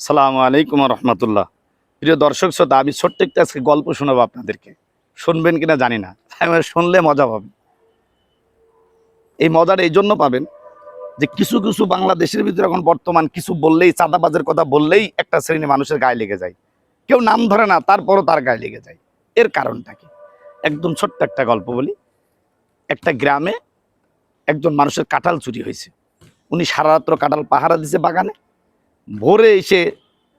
সালামু আলাইকুম রহমতুল্লাহ। প্রিয় দর্শক শ্রোতা, আমি ছোট্ট একটা আজকে গল্প শোনাবো আপনাদেরকে। শুনবেন কিনা জানি না শুনলে মজা পাবেন। এই মজাটা এই জন্য পাবেন যে কিছু কিছু বাংলাদেশের ভিতরে এখন বর্তমান কিছু বললেই, চাঁদাবাজের কথা বললেই একটা শ্রেণি মানুষের গায়ে লেগে যায়। কেউ নাম ধরে না, তারপরও তার গায়ে লেগে যায়। এর কারণটা কি? একদম ছোট্ট একটা গল্প বলি। একটা গ্রামে একজন মানুষের কাঁঠাল চুরি হয়েছে। উনি সারা রাত্র কাঁঠাল পাহারা দিছে বাগানে। ভোরে এসে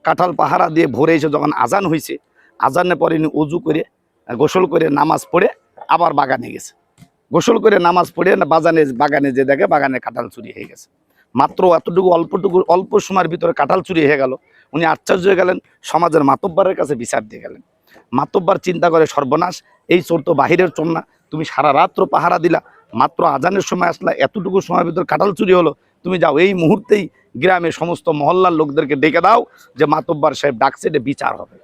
কাঁঠাল পাহারা দিয়ে ভোরে এসে যখন আজান হয়েছে, আজানের পরে ইনি উজু করে, গোসল করে নামাজ পড়ে আবার বাগানে গেছে। গোসল করে নামাজ পড়ে না বাগানে বাগানে যে দেখে বাগানে কাঁঠাল চুরি হয়ে গেছে। মাত্র এতটুকু, অল্পটুকু, অল্প সময়ের ভিতরে কাঁঠাল চুরি হয়ে গেল। উনি আশ্চর্য হয়ে গেলেন, সমাজের মাতব্বারের কাছে বিচার দিয়ে গেলেন। মাতব্বার চিন্তা করে, সর্বনাশ, এই চোর তো বাহিরের চোর না। তুমি সারা রাত্র পাহারা দিলা, মাত্র আজানের সময় আসলা, এতটুকু সময়ের ভিতর কাঁঠাল চুরি হলো তুমি যাও, এই মুহূর্তেই গ্রামে সমস্ত মহল্লার লোকদেরকে ডেকে দাও যে মাতব্বার সাহেব ডাকছে এটা বিচার হবে।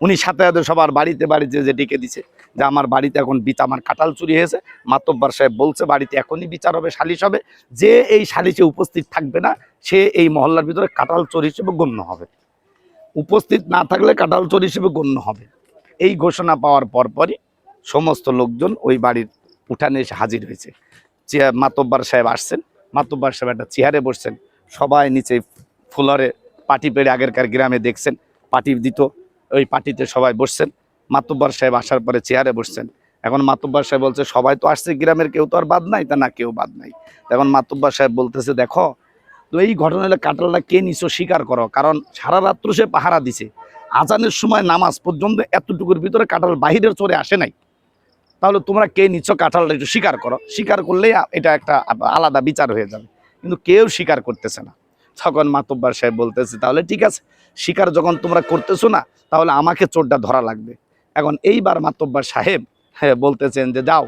উনি সাথে সাথে সবার বাড়িতে বাড়িতে যে ডেকে দিছে যে আমার বাড়িতে এখন বিচার আমার কাঁঠাল চুরি হয়েছে। মাতব্বার সাহেব বলছে, বাড়িতে এখনই বিচার হবে, সালিশ হবে। যে এই সালিশে উপস্থিত থাকবে না, সে এই মহল্লার ভিতরে কাঁঠাল চোর হিসেবে গণ্য হবে। উপস্থিত না থাকলে কাঁঠাল চোর হিসেবে গণ্য হবে। এই ঘোষণা পাওয়ার পরপরই সমস্ত লোকজন ওই বাড়ির উঠানে এসে হাজির হয়েছে। চেয়া- মাতব্বার সাহেব আসছেন মাতব্বার সাহেব একটা চেয়ারে বসছেন। সবাই নিচে ফুলারে পাটি পেড়ে আগেরকার গ্রামে দেখছেন, পাটি দিত, ওই পাটিতে সবাই বসছেন। মাতব্বার সাহেব আসার পরে চেয়ারে বসছেন। এখন মাতব্বার সাহেব বলছে, সবাই তো আসছে, গ্রামের কেউ তো আর বাদ নাই, তা না কেউ বাদ নাই। এখন মাতব্বার সাহেব বলতেছে, দেখো, তো এই ঘটনাটা কাটালটা কে নিছো স্বীকার করো? কারণ সারা রাত্র সে পাহারা দিছে। আজানের সময় নামাজ পর্যন্ত এতটুকুর ভিতরে কাঁঠাল বাহিরের চড়ে আসে নাই। তাহলে তোমরা কে নিচ্ছ কাঁঠালটা একটু স্বীকার করো। স্বীকার করলেই এটা একটা আলাদা বিচার হয়ে যাবে। কিন্তু কেউ স্বীকার করতেছে না। তখন মাতব্বার সাহেব বলতেছে, তাহলে ঠিক আছে, স্বীকার যখন তোমরা করতেছো না, তাহলে আমাকে চোরটা ধরা লাগবে। এখন এইবার মাতব্বার সাহেব হ্যাঁ বলতেছেন যে, যাও,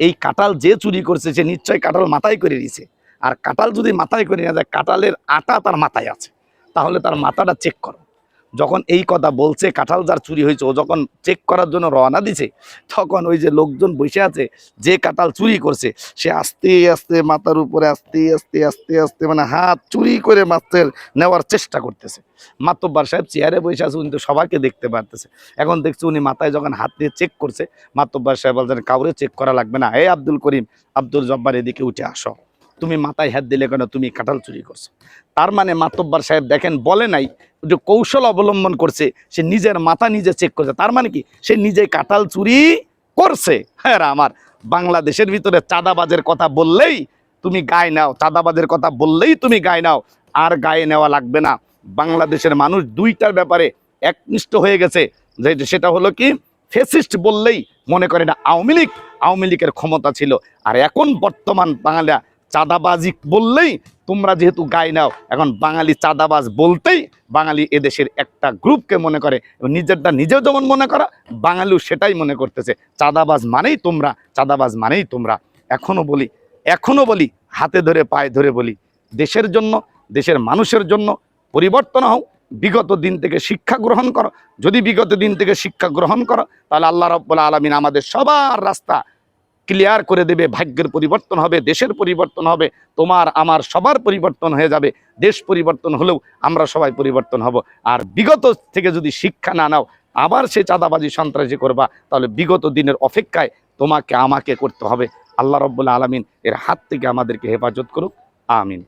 এই কাঁঠাল যে চুরি করছে, সে নিশ্চয়ই কাঁঠাল মাথায় করে দিয়েছে আর কাঁঠাল যদি মাথায় করে নিয়ে যায়, কাঁঠালের আটা তার মাথায় আছে। তাহলে তার মাথাটা চেক করো। যখন এই কথা বলছে, কাঁঠাল যার চুরি হয়েছে, ও যখন চেক করার জন্য রওনা দিছে, তখন ওই যে লোকজন বসে আছে, যে কাঁঠাল চুরি করছে, সে আস্তে আস্তে মাথার উপরে, আস্তে আস্তে আস্তে আস্তে মানে হাত চুরি করে মাছের নেওয়ার চেষ্টা করতেছে। মাতব্বার সাহেব চেয়ারে বসে আছে, উনি তো সবাইকে দেখতে পারতেছে। এখন দেখছি উনি মাথায় যখন হাত দিয়ে চেক করছে, মাতব্বার সাহেব বলছেন, কাউরে চেক করা লাগবে না। এই আব্দুল করিম, আব্দুল জব্বার এদিকে উঠে আসো। তুমি মাথায় হাত দিলে কেন তুমি কাঁঠাল চুরি করছ? তার মানে মাতব্বার সাহেব দেখেন, বলে নাই, যে কৌশল অবলম্বন করছে, সে নিজের মাথা নিজে চেক করছে। তার মানে কি? সে নিজে কাঁঠাল চুরি করছে। হ্যাঁ আমার, বাংলাদেশের ভিতরে চাঁদাবাজের কথা বললেই তুমি গায়ে নাও, চাঁদাবাজের কথা বললেই তুমি গায়ে নাও, আর গায়ে নেওয়া লাগবে না। বাংলাদেশের মানুষ দুইটার ব্যাপারে একনিষ্ঠ হয়ে গেছে। যে সেটা হলো কি? ফেসিস্ট বললেই মনে করে না, আওয়ামী লীগ, আওয়ামী লীগের ক্ষমতা ছিল। আর এখন বর্তমান বাংলা চাঁদাবাজি বললেই তোমরা যেহেতু গায়ে নাও, এখন বাঙালি চাঁদাবাজ বলতেই বাঙালি এদেশের একটা গ্রুপকে মনে করে এবং নিজেরটা নিজেও যেমন মনে করা, বাঙালিও সেটাই মনে করতেছে। চাঁদাবাজ মানেই তোমরা, চাঁদাবাজ মানেই তোমরা। এখনও বলি এখনও বলি, হাতে ধরে, পায়ে ধরে বলি, দেশের জন্য, দেশের মানুষের জন্য পরিবর্তন হও, বিগত দিন থেকে শিক্ষা গ্রহণ করো। যদি বিগত দিন থেকে শিক্ষা গ্রহণ করো, তাহলে আল্লাহ রব্বুল আলমিন আমাদের সবার রাস্তা ক্লিয়ার করে দেবে, ভাগ্যের পরিবর্তন হবে, দেশের পরিবর্তন হবে, তোমার, আমার সবার পরিবর্তন হয়ে যাবে। দেশ পরিবর্তন হলেও আমরা সবাই পরিবর্তন হব। আর বিগত থেকে যদি শিক্ষা না নাও, আবার সে চাঁদাবাজি সন্ত্রাসী করবা, তাহলে বিগত দিনের অপেক্ষায় তোমাকে, আমাকে করতে হবে। আল্লাহ রব্বুল্লা আলমিন এর হাত থেকে আমাদেরকে হেফাজত করুক। আমিন।